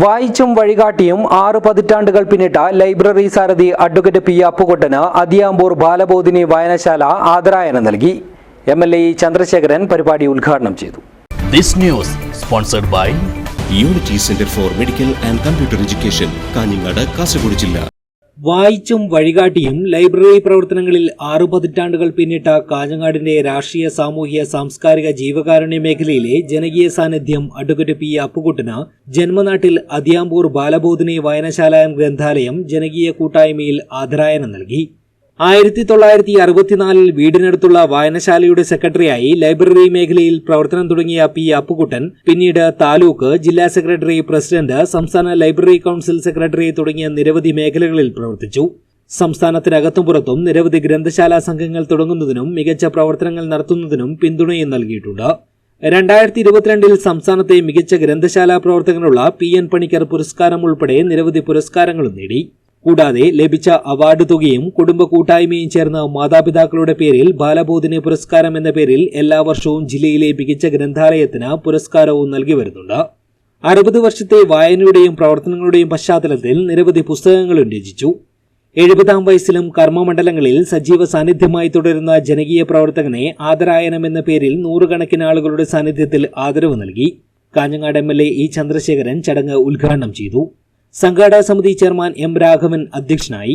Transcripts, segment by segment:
വായിച്ചും വഴികാട്ടിയും ആറു പതിറ്റാണ്ടുകൾ പിന്നിട്ട ലൈബ്രറി സാരഥി അഡ്വക്കേറ്റ് പി അപ്പുകൊട്ടന് അതിയാമ്പൂർ ബാലബോധിനി വായനശാല ആദരായനം നൽകി. എം എൽ എ ചന്ദ്രശേഖരൻ പരിപാടി ഉദ്ഘാടനം ചെയ്തു. This news sponsored by unity centre for medical and computer education Kanhangad Kasaragod ജില്ല. വായിച്ചും വഴികാട്ടിയും ലൈബ്രറി പ്രവർത്തനങ്ങളിൽ ആറു പതിറ്റാണ്ടുകൾ പിന്നിട്ട കാഞ്ഞങ്ങാടിന്റെ രാഷ്ട്രീയ സാമൂഹ്യ സാംസ്കാരിക ജീവകാരുണ്യ മേഖലയിലെ ജനകീയ സാന്നിധ്യം അഡ്വക്കേറ്റ് പി അപ്പുകുട്ടന് ജന്മനാട്ടിൽ അതിയാമ്പൂർ ബാലബോധിനി വായനശാല ഗ്രന്ഥാലയം ജനകീയ കൂട്ടായ്മയിൽ ആദരായനം നൽകി. ആയിരത്തി തൊള്ളായിരത്തി അറുപത്തിനാലിൽ വീടിനടുത്തുള്ള വായനശാലയുടെ സെക്രട്ടറിയായി ലൈബ്രറി മേഖലയിൽ പ്രവർത്തനം തുടങ്ങിയ പി അപ്പുകുട്ടൻ പിന്നീട് താലൂക്ക് ജില്ലാ സെക്രട്ടറി പ്രസിഡന്റ് സംസ്ഥാന ലൈബ്രറി കൌൺസിൽ സെക്രട്ടറി തുടങ്ങിയ നിരവധി മേഖലകളിൽ പ്രവർത്തിച്ചു. സംസ്ഥാനത്തിനകത്തും പുറത്തും നിരവധി ഗ്രന്ഥശാലാ സംഘങ്ങൾ തുടങ്ങുന്നതിനും മികച്ച പ്രവർത്തനങ്ങൾ നടത്തുന്നതിനും പിന്തുണയും നൽകിയിട്ടുണ്ട്. രണ്ടായിരത്തി ഇരുപത്തിരണ്ടിൽ സംസ്ഥാനത്തെ മികച്ച ഗ്രന്ഥശാലാ പ്രവർത്തകനുള്ള പി എൻ പണിക്കർ പുരസ്കാരം ഉൾപ്പെടെ നിരവധി പുരസ്കാരങ്ങളും നേടി. കൂടാതെ ലഭിച്ച അവാർഡ് തുകയും കുടുംബ കൂട്ടായ്മയും ചേർന്ന് മാതാപിതാക്കളുടെ പേരിൽ ബാലബോധിനി പുരസ്കാരം എന്ന പേരിൽ എല്ലാ വർഷവും ജില്ലയിലെ മികച്ച ഗ്രന്ഥാലയത്തിന് പുരസ്കാരവും നൽകി വരുന്നുണ്ട്. അറുപത് വർഷത്തെ വായനയുടെയും പ്രവർത്തനങ്ങളുടെയും പശ്ചാത്തലത്തിൽ നിരവധി പുസ്തകങ്ങളും രചിച്ചു എഴുപതാം വയസ്സിലും കർമ്മമണ്ഡലങ്ങളിൽ സജീവ സാന്നിധ്യമായി തുടരുന്ന ജനകീയ പ്രവർത്തകനെ ആദരായനം എന്ന പേരിൽ നൂറുകണക്കിന് ആളുകളുടെ സാന്നിധ്യത്തിൽ ആദരവ് നൽകി. Kanhangad M L A E Chandrasekharan ചടങ്ങ് ഉദ്ഘാടനം ചെയ്തു. സംഘാടക സമിതി ചെയർമാൻ എം രാഘവൻ അധ്യക്ഷനായി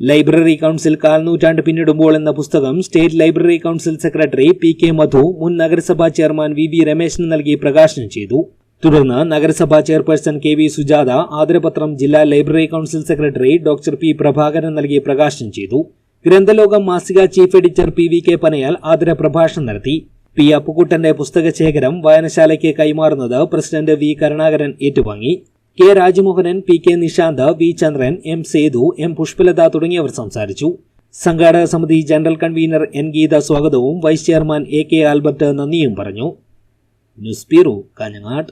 ലൈബ്രറി കൗൺസിൽ കാൽനൂറ്റാണ്ട് പിന്നിടുമ്പോൾ എന്ന പുസ്തകം state library council secretary P K Madhu മുൻ നഗരസഭാ ചെയർമാൻ വി വി രമേശിന് നൽകി പ്രകാശനം ചെയ്തു. തുടർന്ന് നഗരസഭാ ചെയർപേഴ്സൺ കെ വി സുജാത ആദരപത്രം ജില്ലാ library council secretary doctor P Prabhakaran നൽകി പ്രകാശനം ചെയ്തു. ഗ്രന്ഥലോകം മാസിക chief editor P V K Panayal ആദര പ്രഭാഷണം നടത്തി. പി അപ്പുക്കുട്ടന്റെ പുസ്തക ശേഖരം വായനശാലയ്ക്ക് കൈമാറുന്നത് പ്രസിഡന്റ് വി കരുണാകരൻ ഏറ്റുവാങ്ങി. K Rajamohanan P K Nishanth V Chandran M Sethu M Pushpalatha തുടങ്ങിയവർ സംസാരിച്ചു. സംഘാടക സമിതി ജനറൽ കൺവീനർ എൻ ഗീത സ്വാഗതവും vice chairman A K Albert നന്ദിയും പറഞ്ഞു. News bureau Kanhangad.